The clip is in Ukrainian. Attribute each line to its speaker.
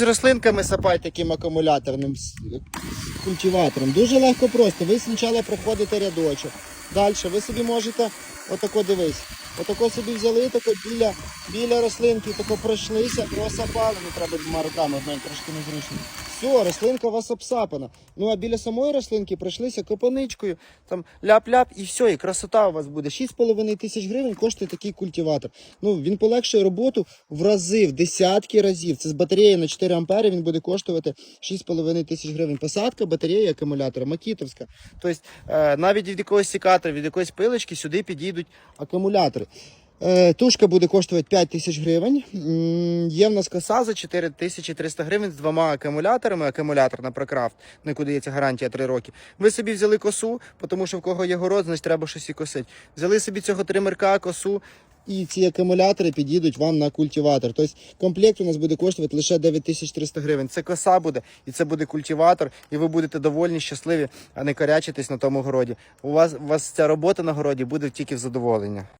Speaker 1: З рослинками сапай таким акумуляторним культиватором. Дуже легко просто. Ви спочатку проходите рядочок. Далі ви собі можете отако дивись. Отако собі взяли, тако біля, біля рослинки, тако пройшлися, просапали. Не треба двома руками, мене трошки незручно. Все, рослинка у вас обсапана. Ну а біля самої рослинки пройшлися копаничкою, там ляп-ляп і все, і красота у вас буде. 6,5 тисяч гривень коштує такий культиватор. Ну, він полегшує роботу в рази, в десятки разів. Це з батареєю на 4 ампери він буде коштувати 6,5 тисяч гривень. Посадка батареї акумулятора, макітовська. Тобто е, навіть від якогось сікатора, від якоїсь пилочки сюди підійдуть акумулятори. Е, Тушка буде коштувати 5 тисяч гривень. Є в нас коса за 4300 гривень з двома акумуляторами. Акумулятор на прокрафт, на яку дається гарантія 3 роки. Ви собі взяли косу, тому що в кого є город, значить треба щось і косити. Взяли собі цього тримерка, косу. І ці акумулятори підійдуть вам на культиватор. Тобто комплект у нас буде коштувати лише 9300 гривень. Це коса буде, і це буде культиватор, і ви будете довольні, щасливі, а не корячитись на тому городі. У вас, у вас ця робота на городі буде тільки в задоволення.